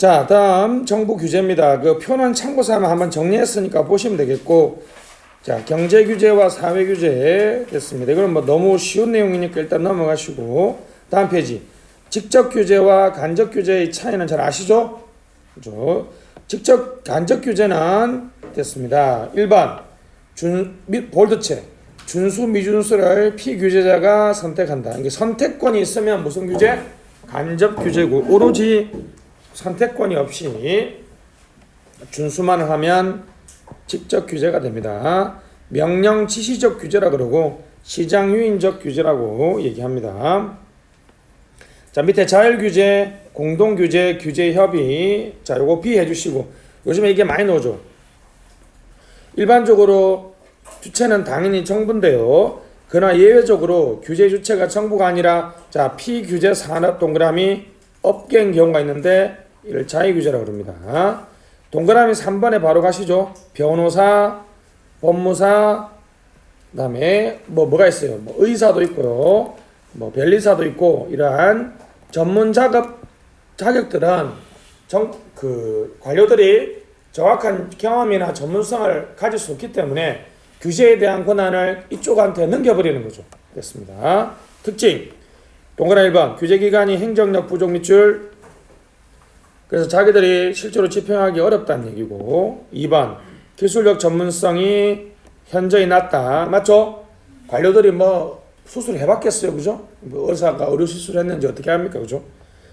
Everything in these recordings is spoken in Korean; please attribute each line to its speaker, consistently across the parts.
Speaker 1: 자, 다음 정부 규제입니다. 그 표는 참고 삼아 한번 정리했으니까 보시면 되겠고, 자, 경제 규제와 사회 규제 됐습니다. 이거는 뭐 너무 쉬운 내용이니까 일단 넘어가시고, 다음 페이지. 직접 규제와 간접 규제의 차이는 잘 아시죠? 그죠? 직접 간접 규제는 됐습니다. 1번 준 미- 볼드체 준수 미준수를 피규제자가 선택한다. 이게 선택권이 있으면 무슨 규제? 간접 규제고 오로지 선택권이 없이 준수만 하면 직접 규제가 됩니다. 명령 지시적 규제라 그러고 시장 유인적 규제라고 얘기합니다. 자 밑에 자율 규제, 공동 규제, 규제 협의 자 요거 B 해주시고 요즘에 이게 많이 나오죠. 일반적으로 주체는 당연히 정부인데요. 그러나 예외적으로 규제 주체가 정부가 아니라 자 피규제 산업 동그라미 업계인 경우가 있는데 이를 자유규제라고 그럽니다. 동그라미 3번에 바로 가시죠. 변호사, 법무사, 그 다음에 뭐 뭐가 있어요? 뭐 의사도 있고요. 뭐 변리사도 있고 이러한 전문 작업 자격들은 정 그 관료들이 정확한 경험이나 전문성을 가질 수 없기 때문에 규제에 대한 권한을 이쪽한테 넘겨버리는 거죠. 됐습니다. 특징 동그라미 1번 규제 기관이 행정력 부족 밑줄 그래서 자기들이 실제로 집행하기 어렵다는 얘기고 2번 기술력 전문성이 현저히 낮다 맞죠? 관료들이 뭐 수술 해 봤겠어요 그죠? 뭐 의사가 의료 수술했는지 어떻게 합니까 그죠?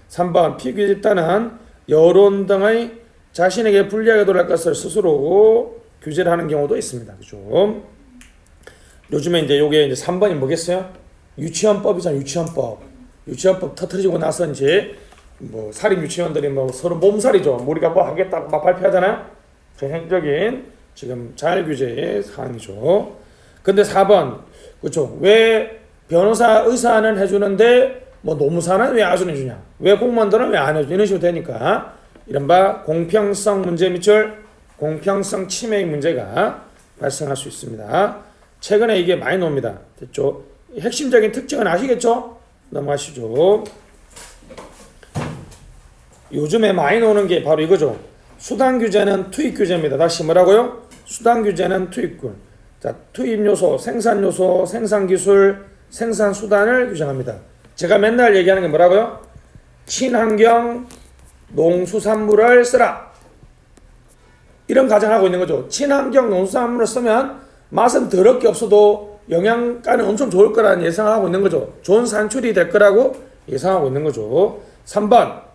Speaker 1: 3번 피규 집단은 여론 등의 자신에게 불리하게 돌아갈 것을 스스로 규제를 하는 경우도 있습니다 그죠? 요즘에 이제 요게 이제 3번이 뭐겠어요? 유치원법이잖아요 유치원법 유치원법 터트리고 나서 이제 뭐 살인 유치원들이 뭐 서로 몸살이죠. 뭐 우리가 뭐 하겠다고 막 발표하잖아요. 전형적인 지금 자율 규제의 사항이죠. 근데 4번 그렇죠. 왜 변호사 의사는 해주는데 뭐 노무사는 왜 안 해주냐? 왜 공무원들은 왜 안 해주냐? 이런 식으로 되니까 이른바 공평성 문제 밑줄 공평성 침해의 문제가 발생할 수 있습니다. 최근에 이게 많이 나옵니다. 됐죠? 핵심적인 특징은 아시겠죠? 넘어가시죠. 요즘에 많이 나오는 게 바로 이거죠. 수당 규제는 투입 규제입니다. 다시 뭐라고요? 수당 규제는 투입군. 자, 투입 요소, 생산 요소, 생산 기술, 생산 수단을 규정합니다. 제가 맨날 얘기하는 게 뭐라고요? 친환경 농수산물을 쓰라. 이런 가정하고 있는 거죠. 친환경 농수산물을 쓰면 맛은 더럽게 없어도 영양가는 엄청 좋을 거라는 예상을 하고 있는 거죠. 좋은 산출이 될 거라고 예상하고 있는 거죠. 3번.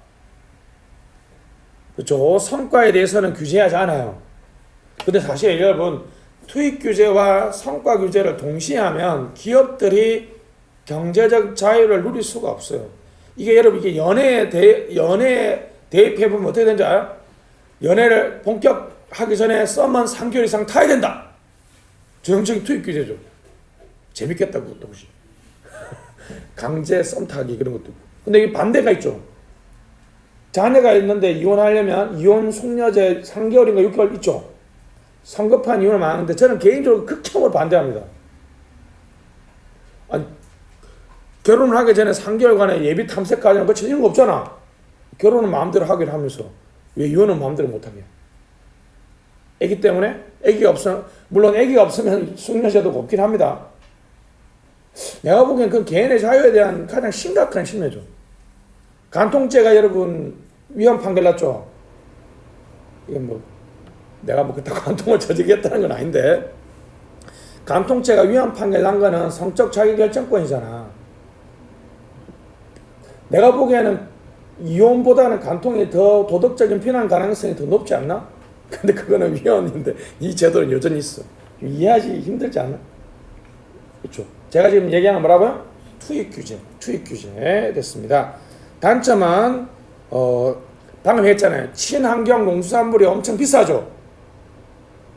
Speaker 1: 그렇죠. 성과에 대해서는 규제하지 않아요. 근데 사실 여러분 투입 규제와 성과 규제를 동시에 하면 기업들이 경제적 자유를 누릴 수가 없어요. 이게 여러분 이게 연애 대 연애 대입해 보면 어떻게 되는지 알아요? 연애를 본격하기 전에 썸만 3개월 이상 타야 된다. 전형적인 투입 규제죠. 재밌겠다 그것도 혹시. 강제 썸 타기 그런 것도. 근데 이 반대가 있죠. 자녀가 있는데 이혼하려면 이혼 숙려제 3개월인가 6개월 있죠. 성급한 이혼을 많은데 저는 개인적으로 극혐을 반대합니다. 아니, 결혼을 하기 전에 3개월간의 예비 탐색 과정 거치는 거 없잖아. 결혼은 마음대로 하기로 하면서 왜 이혼은 마음대로 못하게? 애기 때문에 애기가 없어 물론 애기가 없으면 숙려제도 없긴 합니다. 내가 보기엔 그 개인의 자유에 대한 가장 심각한 침해죠. 간통죄가 여러분 위헌 판결 났죠. 이건 뭐 내가 뭐 그때 간통을 저지겠다는 건 아닌데 간통죄가 위헌 판결 난 거는 성적 자기 결정권이잖아. 내가 보기에는 이혼보다는 간통이 더 도덕적인 비난 가능성이 더 높지 않나? 근데 그거는 위헌인데 이 제도는 여전히 있어. 이해하기 힘들지 않나? 그렇죠. 제가 지금 얘기하는 뭐라고요? 투입 규제, 투입 규제 됐습니다. 단점은 어 방금 했잖아요. 친환경 농수산물이 엄청 비싸죠.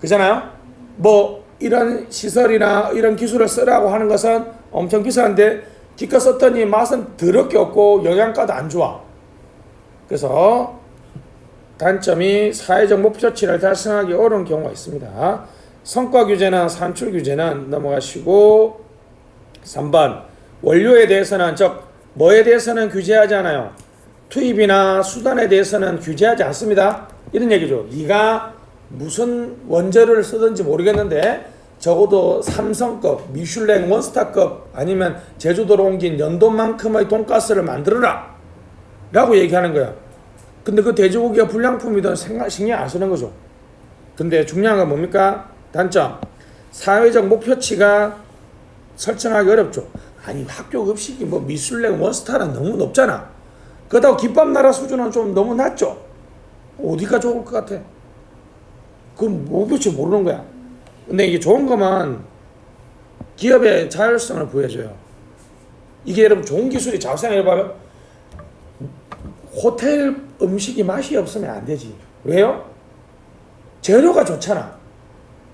Speaker 1: 그잖아요. 뭐 이런 시설이나 이런 기술을 쓰라고 하는 것은 엄청 비싼데 기껏 썼더니 맛은 더럽게 없고 영양가도 안 좋아. 그래서 단점이 사회적 목표치를 달성하기 어려운 경우가 있습니다. 성과 규제나 산출 규제는 넘어가시고 3번 원료에 대해서는 즉 뭐에 대해서는 규제하지 않아요. 투입이나 수단에 대해서는 규제하지 않습니다. 이런 얘기죠. 네가 무슨 원재료를 쓰든지 모르겠는데 적어도 삼성급, 미슐랭 원스타급 아니면 제주도로 옮긴 연돈만큼의 돈가스를 만들어라 라고 얘기하는 거야. 근데 그 돼지고기가 불량품이든 생각, 신경 안 쓰는 거죠. 근데 중요한 건 뭡니까? 단점. 사회적 목표치가 설정하기 어렵죠. 아니 학교 급식이 뭐 미술랭 원스타는 너무 높잖아. 그렇다고 김밥 나라 수준은 좀 너무 낮죠. 어디가 좋을 것 같아? 그건 목표치 모르는 거야. 근데 이게 좋은 거만 기업의 자율성을 부여줘요. 이게 여러분 좋은 기술이 잘 생각해봐요. 호텔 음식이 맛이 없으면 안 되지. 왜요? 재료가 좋잖아.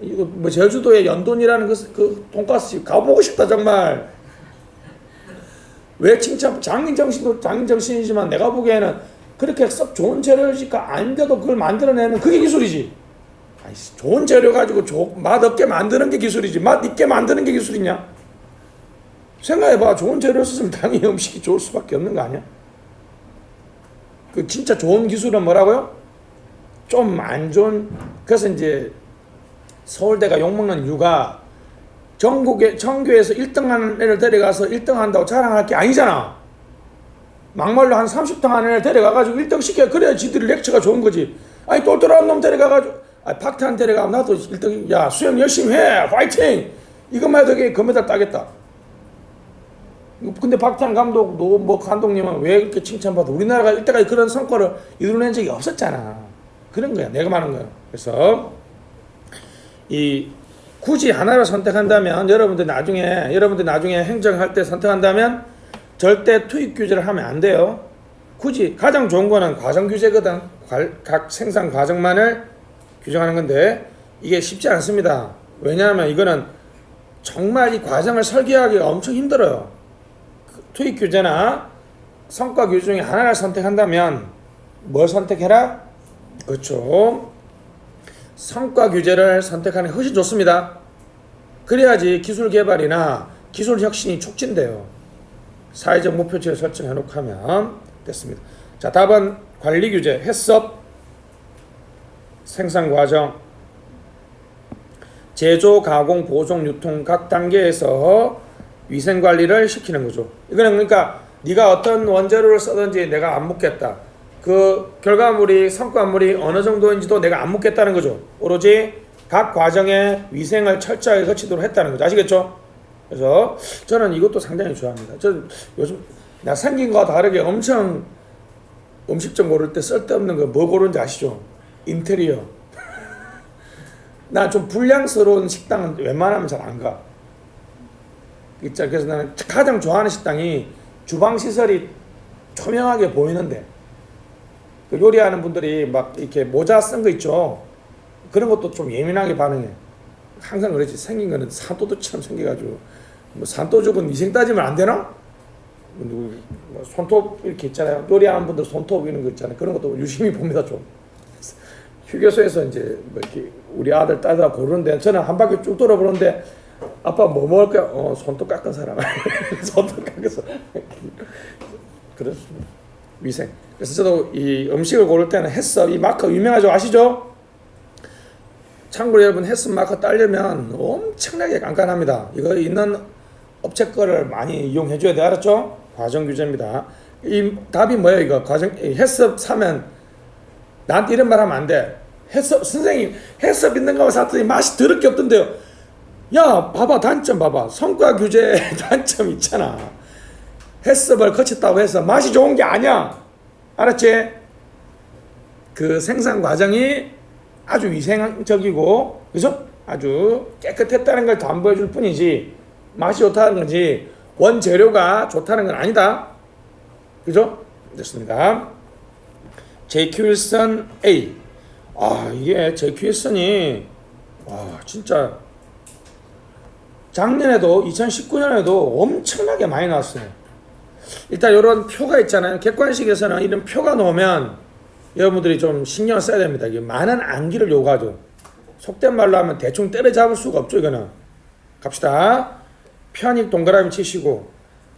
Speaker 1: 이거 뭐 제주도의 연돈이라는 그, 그 돈가스 집 가보고 싶다 정말. 왜 칭찬 장인 정신도 장인 정신이지만 내가 보기에는 그렇게 썩 좋은 재료가 아닌데도 그걸 만들어내는 그게 기술이지. 아이 좋은 재료 가지고 조, 맛 없게 만드는 게 기술이지 맛 있게 만드는 게 기술이냐? 생각해봐 좋은 재료 썼으면 당연히 음식이 좋을 수밖에 없는 거 아니야? 그 진짜 좋은 기술은 뭐라고요? 좀 안 좋은 그래서 이제 서울대가 욕먹는 이유가 전국에 전교에서 1등하는 애를 데려가서 1등한다고 자랑할 게 아니잖아. 막말로 한 30등 하는 애를 데려가가지고 1등 시켜 그래야 지들이 렉처가 좋은 거지. 아니 똘똘한 놈 데려가가지고 아 박태환 데려가면 나도 1등 야 수영 열심히 해 파이팅 이것만 해도 그게 금메달 따겠다. 근데 박태환 감독, 노뭐 감독님은 왜 이렇게 칭찬받아? 우리나라가 이때까지 그런 성과를 이뤄낸 적이 없었잖아. 그런 거야. 내가 말하는 거야. 그래서 이 굳이 하나를 선택한다면 여러분들 나중에 여러분들 나중에 행정할 때 선택한다면 절대 투입 규제를 하면 안 돼요. 굳이 가장 좋은 거는 과정 규제거든. 관- 각 생산 과정만을 규정하는 건데 이게 쉽지 않습니다. 왜냐하면 이거는 정말 이 과정을 설계하기가 엄청 힘들어요. 투입 규제나 성과 규제 중에 하나를 선택한다면 뭘 선택해라? 그렇죠. 성과 규제를 선택하는 게 훨씬 좋습니다. 그래야지 기술 개발이나 기술 혁신이 촉진돼요. 사회적 목표치를 설정해 놓고 하면 됐습니다. 자, 답은 관리 규제, 해썹, 생산 과정, 제조, 가공, 보송, 유통 각 단계에서 위생 관리를 시키는 거죠. 이거는 그러니까 네가 어떤 원재료를 쓰든지 내가 안 묻겠다. 그 결과물이 성과물이 어느 정도인지도 내가 안 묻겠다는 거죠. 오로지 각 과정의 위생을 철저하게 거치도록 했다는 거죠. 아시겠죠? 그래서 저는 이것도 상당히 좋아합니다. 저는 요즘 나 생긴 거와 다르게 엄청 음식점 고를 때 쓸데없는 거 뭐 고르는지 아시죠? 인테리어. 나 좀 불량스러운 식당은 웬만하면 잘 안 가. 그래서 나는 가장 좋아하는 식당이 주방 시설이 초명하게 보이는데 그 요리하는 분들이 막 이렇게 모자 쓴 거 있죠. 그런 것도 좀 예민하게 반응해. 항상 그러지 생긴 거는 산도둑처럼 생겨가지고 뭐 산도죽은 위생 따지면 안 되나? 뭐 누구 뭐 손톱 이렇게 있잖아요. 요리하는 분들 손톱 이런 거 있잖아요. 그런 것도 유심히 봅니다 좀. 휴게소에서 이제 뭐 이렇게 우리 아들 딸들 고르는데 저는 한 바퀴 쭉 돌아보는데 아빠 뭐 먹을까? 어 손톱 깎은 사람. 손톱 깎은 사람. 그렇습니다. 위생. 그래서 저도 이 음식을 고를 때는 햇섭 이 마커 유명하죠 아시죠? 참고로 여러분 햇섭 마커 따려면 엄청나게 깐깐합니다. 이거 있는 업체 거를 많이 이용해 줘야 돼 알았죠? 과정 규제입니다. 이 답이 뭐예요 이거 과정 이 햇섭 사면 나한테 이런 말 하면 안 돼. 햇섭 선생님 햇섭 있는 거 샀더니 맛이 더럽게 없던데요. 야 봐봐 단점 봐봐 성과 규제 단점 있잖아. 햇섭을 거쳤다고 해서 맛이 좋은 게 아니야. 알았지? 그 생산 과정이 아주 위생적이고 그죠? 아주 깨끗했다는 걸 담보해 줄 뿐이지 맛이 좋다는 거지 원재료가 좋다는 건 아니다. 그죠? 됐습니다. JQ 윌슨 A. 아, 이게 JQ 윌슨이 와, 진짜 작년에도 2019년에도 엄청나게 많이 나왔어요. 일단 이런 표가 있잖아요. 객관식에서는 이런 표가 나오면 여러분들이 좀 신경을 써야 됩니다. 이게 많은 암기를 요구하죠. 속된 말로 하면 대충 때려잡을 수가 없죠, 이거는. 갑시다. 편익 동그라미 치시고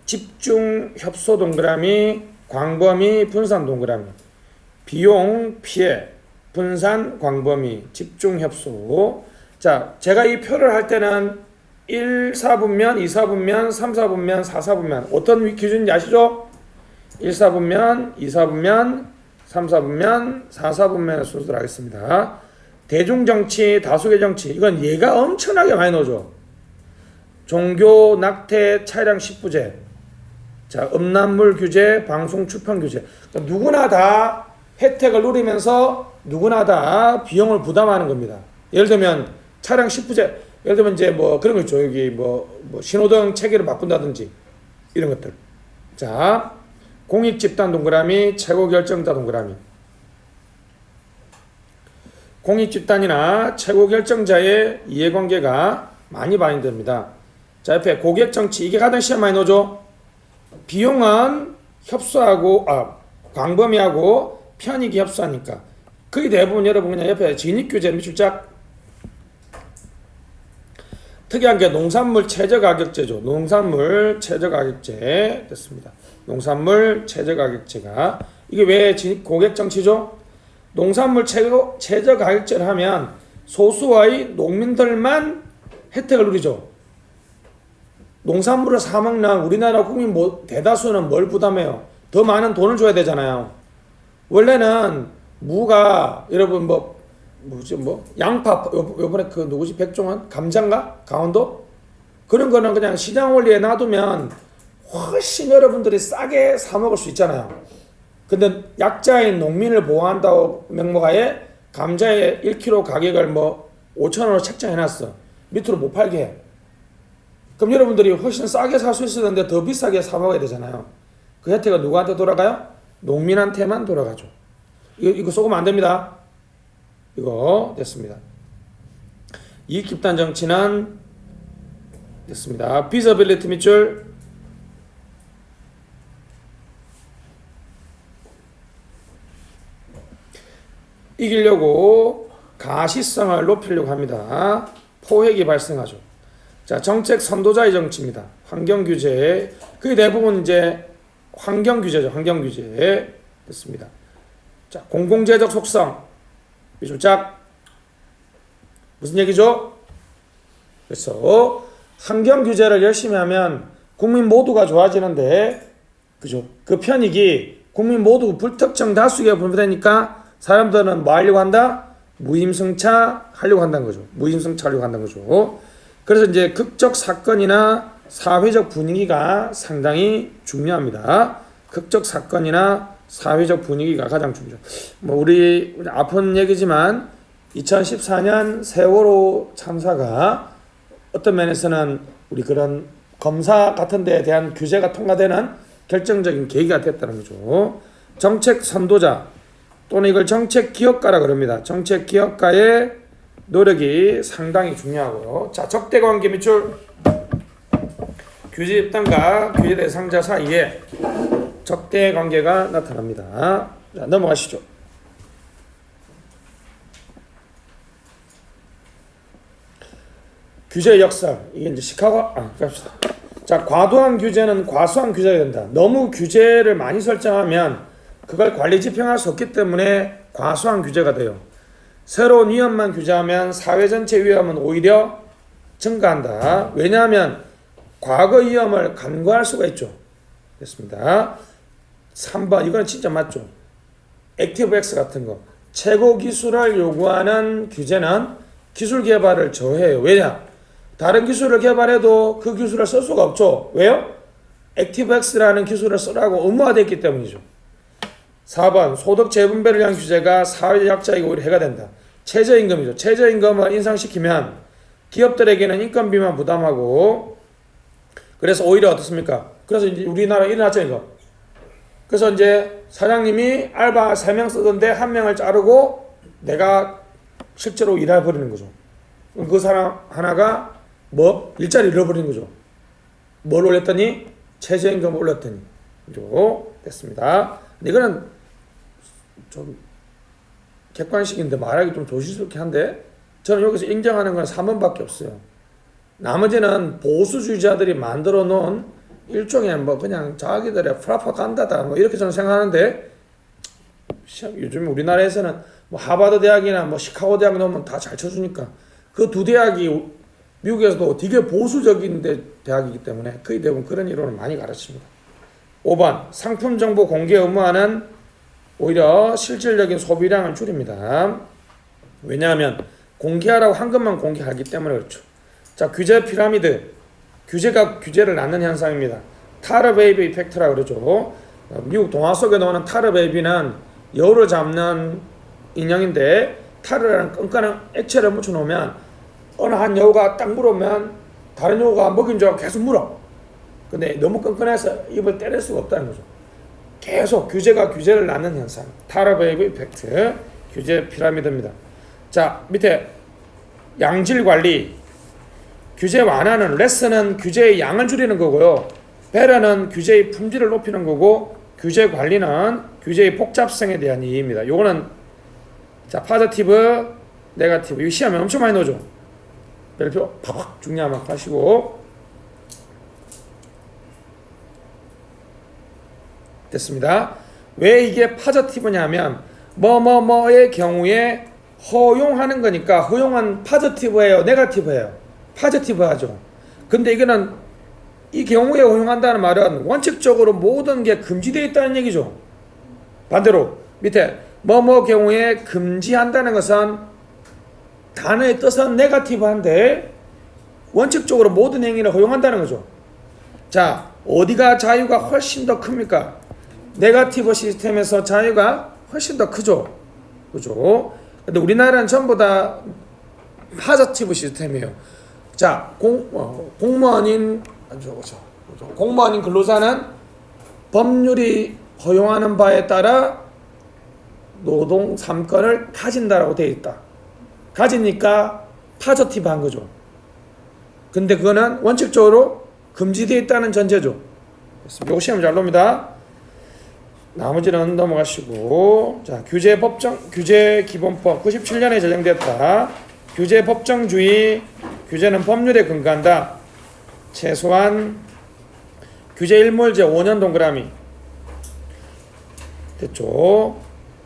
Speaker 1: 집중 협소 동그라미 광범위 분산 동그라미 비용 피해 분산 광범위 집중 협소 자 제가 이 표를 할 때는 1, 4분면, 2, 4분면, 3, 4분면, 4, 4분면 어떤 위- 기준인지 아시죠? 1, 4분면, 2, 4분면, 3, 4분면, 4, 4분면의 순서로 하겠습니다. 대중정치, 다수계 정치 이건 얘가 엄청나게 많이 넣어줘. 종교, 낙태, 차량 10부제 자, 음란물 규제, 방송 출판 규제. 그러니까 누구나 다 혜택을 누리면서 누구나 다 비용을 부담하는 겁니다. 예를 들면 차량 10부제, 예를 들면 이제 뭐 그런 거 있죠. 여기 뭐, 뭐 신호등 체계를 바꾼다든지 이런 것들. 자, 공익 집단 동그라미, 최고 결정자 동그라미. 공익 집단이나 최고 결정자의 이해관계가 많이 반영됩니다. 자, 옆에 고객 정치 이게 가장 시험 많이 넣어줘. 비용은 협소하고 아 광범위하고 편익이 협소하니까 거의 대부분 여러분 그냥 옆에 진입 규제 밑줄 짝 특이한 게 농산물 최저 가격제죠. 농산물 최저 가격제 됐습니다. 농산물 최저 가격제가 이게 왜 고객 정치죠? 농산물 최저 최저 가격제를 하면 소수의 농민들만 혜택을 누리죠. 농산물을 사 먹는 우리나라 국민 뭐 대다수는 뭘 부담해요? 더 많은 돈을 줘야 되잖아요. 원래는 무가 여러분 뭐 뭐지 뭐 양파 요- 요번에 그 누구지 백종원 감장가 강원도 그런 거는 그냥 시장 원리에 놔두면 훨씬 여러분들이 싸게 사 먹을 수 있잖아요. 근데 약자인 농민을 보호한다고 명목하에 감자의 1kg 가격을 뭐 5천 원으로 책정해 놨어. 밑으로 못 팔게 해. 그럼 여러분들이 훨씬 싸게 살 수 있었는데 더 비싸게 사 먹어야 되잖아요. 그 혜택은 누구한테 돌아가요? 농민한테만 돌아가죠. 이거, 이거 쏘면 안 됩니다. 이거 됐습니다. 이익 집단 정치는 됐습니다. 비저빌리티 밑줄 이기려고 가시성을 높이려고 합니다. 포획이 발생하죠. 자, 정책 선도자의 정치입니다. 환경 규제. 그게 대부분 이제 환경 규제죠. 환경 규제. 됐습니다. 자, 공공재적 속성. 이좀 짝. 무슨 얘기죠? 그래서 환경 규제를 열심히 하면 국민 모두가 좋아지는데 그죠? 그 편익이 국민 모두 불특정 다수에게 분배되니까 사람들은 뭐 하려고 한다? 무임승차 하려고 한다는 거죠. 무임승차 하려고 한다는 거죠. 그래서 이제 극적 사건이나 사회적 분위기가 상당히 중요합니다. 극적 사건이나 사회적 분위기가 가장 중요해요. 뭐 우리 아픈 얘기지만 2014년 세월호 참사가 어떤 면에서는 우리 그런 검사 같은 데에 대한 규제가 통과되는 결정적인 계기가 됐다는 거죠. 정책 선도자 또는 이걸 정책 기업가라 그럽니다. 정책 기업가의 노력이 상당히 중요하고요. 자, 적대 관계 밑줄 규제 입단과 규제 대상자 사이에 적대 관계가 나타납니다. 자, 넘어가시죠. 규제 역사 이게 이제 시카고 아 갑시다. 자 과도한 규제는 과소한 규제가 된다. 너무 규제를 많이 설정하면 그걸 관리 집행할 수 없기 때문에 과소한 규제가 돼요. 새로운 위험만 규제하면 사회 전체 위험은 오히려 증가한다. 왜냐하면 과거 위험을 간과할 수가 있죠. 됐습니다. 3번 이거는 진짜 맞죠. 액티브 X 같은 거 최고 기술을 요구하는 규제는 기술 개발을 저해요. 왜냐? 다른 기술을 개발해도 그 기술을 쓸 수가 없죠. 왜요? 액티브엑스라는 기술을 쓰라고 의무화됐기 때문이죠. 4번 소득 재분배를 위한 규제가 사회 약자에게 해가 된다. 최저임금이죠. 최저임금을 인상시키면 기업들에게는 인건비만 부담하고 그래서 오히려 어떻습니까? 그래서 이제 우리나라 일어났죠 이거. 그래서 이제 사장님이 알바 3명 쓰던데 한 명을 자르고 내가 실제로 일할 버리는 거죠. 그 사람 하나가 뭐 일자리 잃어버린 거죠. 뭘 올렸더니 최저임금 올렸더니 그죠? 됐습니다. 근데 이거는 좀 객관식인데 말하기 좀 조심스럽게 한데 저는 여기서 인정하는 건 3번밖에 없어요. 나머지는 보수주의자들이 만들어 놓은 일종의 뭐 그냥 자기들의 프라파간다다 뭐 이렇게 저는 생각하는데 요즘 우리나라에서는 뭐 하버드 대학이나 뭐 시카고 대학 넣으면 다 잘 쳐주니까 그 두 대학이 미국에서도 되게 보수적인 데 대학이기 때문에 거의 대부분 그런 이론을 많이 가르칩니다. 5번 상품 정보 공개 의무화는 오히려 실질적인 소비량을 줄입니다. 왜냐하면 공개하라고 한 것만 공개하기 때문에 그렇죠. 자 규제 피라미드 규제가 규제를 낳는 현상입니다. 타르 베이비 이펙트라 그러죠. 어, 미국 동화 속에 나오는 타르 베이비는 여우를 잡는 인형인데 타르라는 끈끈한 액체를 묻혀 놓으면 어느 한 여우가 딱 물으면 다른 여우가 먹인 줄 알고 계속 물어. 근데 너무 끈끈해서 입을 때릴 수가 없다는 거죠. 계속 규제가 규제를 낳는 현상. 타르 베이비 이펙트 규제 피라미드입니다. 자 밑에 양질 관리 규제 완화는 레슨은 규제의 양을 줄이는 거고요. 배려는 규제의 품질을 높이는 거고 규제 관리는 규제의 복잡성에 대한 이해입니다. 요거는 자 파저티브, 네가티브 이 시험에 엄청 많이 나오죠. 별표 팍팍 중요하면 하시고 됐습니다. 왜 이게 파저티브냐면 뭐뭐뭐의 경우에 허용하는 거니까 허용한 파저티브예요, 네가티브예요. 파저티브 하죠. 근데 이거는 이 경우에 허용한다는 말은 원칙적으로 모든 게 금지되어 있다는 얘기죠. 반대로 밑에 뭐뭐 경우에 금지한다는 것은 단어의 뜻은 네가티브한데 원칙적으로 모든 행위를 허용한다는 거죠. 자, 어디가 자유가 훨씬 더 큽니까? 네가티브 시스템에서 자유가 훨씬 더 크죠. 그죠? 근데 우리나라는 전부 다 파저티브 시스템이에요. 자, 공, 어, 공무원인, 아, 저거, 저, 저, 공무원인 근로자는 법률이 허용하는 바에 따라 노동 3건을 가진다라고 되어 있다. 가지니까 파저티브 한 거죠. 근데 그거는 원칙적으로 금지되어 있다는 전제죠. 요 시험 잘 놉니다. 나머지는 넘어가시고 자 규제 법정 규제 기본법 97년에 제정됐다. 규제 법정주의 규제는 법률에 근거한다. 최소한 규제 일몰제 5년 동그라미 됐죠.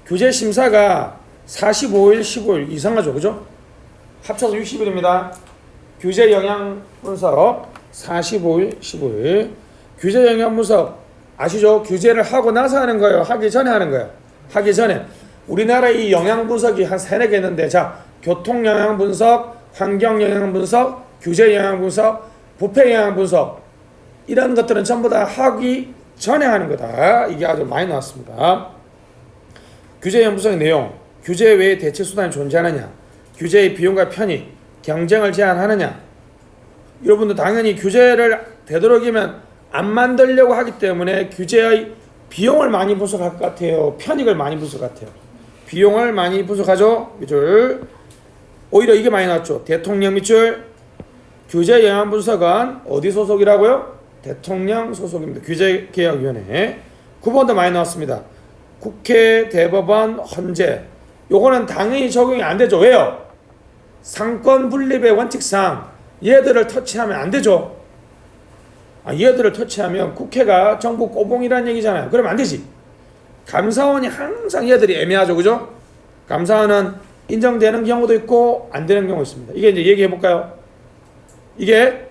Speaker 1: 규제 심사가 45일, 15일 이상하죠, 그죠? 합쳐서 60일입니다. 규제 영향 분석 45일, 15일. 규제 영향 분석 아시죠? 규제를 하고 나서 하는 거예요. 하기 전에 하는 거예요. 하기 전에 우리나라 이 영향 분석이 한 세네 개 있는데 자 교통 영향 분석, 환경 영향 분석, 규제 영향 분석, 부패 영향 분석 이런 것들은 전부 다 하기 전에 하는 거다. 이게 아주 많이 나왔습니다. 규제 영향 분석의 내용, 규제 외에 대체 수단이 존재하느냐, 규제의 비용과 편익, 경쟁을 제한하느냐. 여러분도 당연히 규제를 되도록이면 안 만들려고 하기 때문에 규제의 비용을 많이 분석할 것 같아요. 편익을 많이 분석할 것 같아요. 비용을 많이 분석하죠. 밑줄. 오히려 이게 많이 나왔죠. 대통령 밑줄. 규제 영향 분석은 어디 소속이라고요? 대통령 소속입니다. 규제개혁위원회. 9번도 많이 나왔습니다. 국회, 대법원, 헌재. 요거는 당연히 적용이 안 되죠. 왜요? 상권 분립의 원칙상 얘들을 터치하면 안 되죠. 아, 얘들을 터치하면 국회가 정부 꼬봉이라는 얘기잖아요. 그러면 안 되지. 감사원이 항상 얘들이 애매하죠. 그죠? 감사원은 인정되는 경우도 있고 안 되는 경우도 있습니다. 이게 이제 얘기해 볼까요? 이게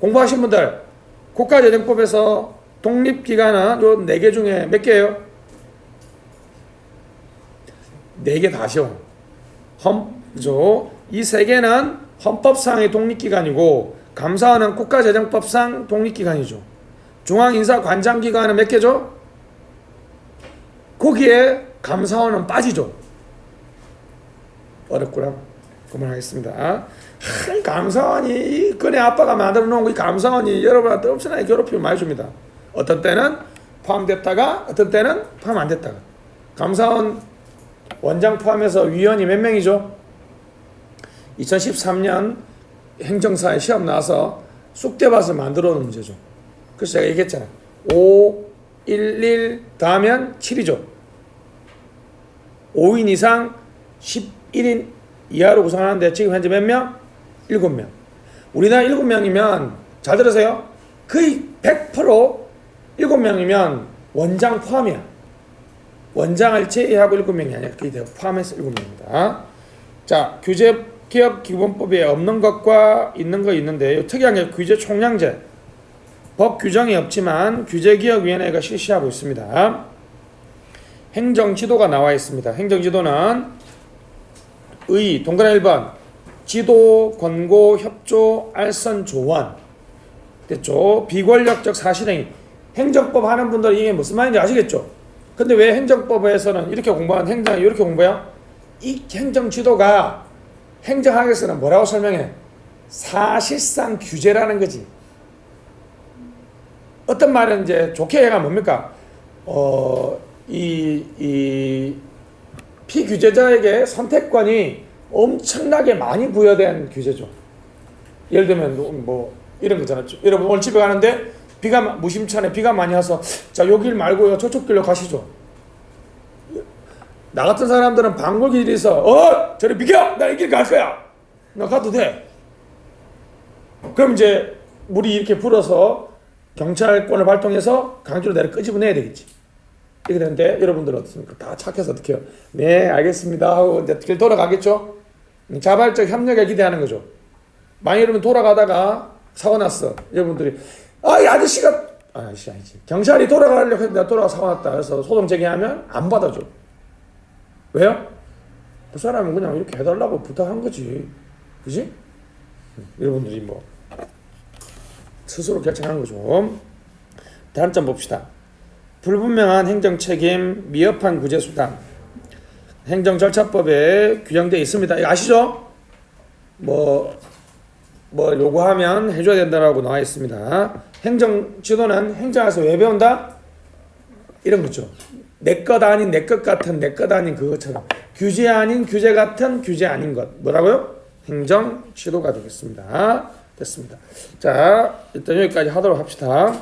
Speaker 1: 공부하신 분들 국가재정법에서 독립기관은 요 네 개 중에 몇 개예요? 네 개 다죠. 헌, 그죠? 이 세 개는 헌법상의 독립기관이고 감사원은 국가재정법상 독립기관이죠. 중앙인사관장기관은 몇 개죠? 거기에 감사원은 빠지죠. 어렵구나. 그만하겠습니다. 하, 감사원이 이 근혜 아빠가 만들어 놓은 거이 감사원이 여러분한테 엄청나게 괴롭힘을 많이 줍니다. 어떤 때는 포함됐다가 어떤 때는 포함 안 됐다가 감사원 원장 포함해서 위원이 몇 명이죠? 2013년 행정사에 시험 나와서 쑥대밭을 만들어 놓은 문제죠. 그래서 제가 얘기했잖아요. 5, 1, 1 더하면 7이죠. 5인 이상 11인 이하로 구성하는데 지금 현재 몇 명? 7명. 우리나라 7명이면 잘 들으세요. 거의 100% 7명이면 원장 포함이야. 원장을 제외하고 7명이 아니라 그게 다 포함해서 7명입니다. 자, 규제 기업 기본법에 없는 것과 있는 거 있는데 특이한 게 규제 총량제. 법 규정이 없지만 규제기업위원회가 실시하고 있습니다. 행정지도가 나와 있습니다. 행정지도는 의, 동그라미 1번, 지도, 권고, 협조, 알선, 조언. 됐죠? 비권력적 사실행위. 행정법 하는 분들 이게 무슨 말인지 아시겠죠? 근데 왜 행정법에서는 이렇게 공부하는 행정이 이렇게 공부해요? 이 행정 지도가 행정학에서는 뭐라고 설명해? 사실상 규제라는 거지. 어떤 말은 이제 좋게 얘가 뭡니까? 어, 이, 이 피규제자에게 선택권이 엄청나게 많이 부여된 규제죠. 예를 들면 뭐 이런 거잖아요. 여러분 오늘 집에 가는데 비가 마- 무심천에 비가 많이 와서 자 여길 말고요 저쪽 길로 가시죠. 나 같은 사람들은 방골길에서 어 저리 비켜 나 이 길 갈 거야 나 가도 돼. 그럼 이제 물이 이렇게 불어서 경찰권을 발동해서 강제로 내를 끄집어내야 되겠지. 이렇게 되는데 여러분들은 어떻습니까? 다 착해서 어떻게 해요? 네 알겠습니다 하고 이제 길 돌아가겠죠? 자발적 협력에 기대하는 거죠. 만약 여러분 돌아가다가 사고 났어. 여러분들이 아이 아저씨가 아, 아저씨 아니지 경찰이 돌아가려고 했는데 돌아가 사고 났다. 그래서 소송 제기하면 안 받아줘. 왜요? 그 사람은 그냥 이렇게 해달라고 부탁한 거지. 그지? 여러분들이 뭐 스스로 결정하는 거죠. 다음 점 봅시다. 불분명한 행정 책임, 미흡한 구제 수단. 행정 절차법에 규정되어 있습니다. 아시죠? 뭐, 뭐 요구하면 해줘야 된다라고 나와 있습니다. 행정 지도는 행정에서 왜 배운다? 이런 거죠. 내 것 아닌 내 것 같은 내 것 아닌 그것처럼 규제 아닌 규제 같은 규제 아닌 것 뭐라고요? 행정 지도가 되겠습니다. 됐습니다. 자 일단 여기까지 하도록 합시다.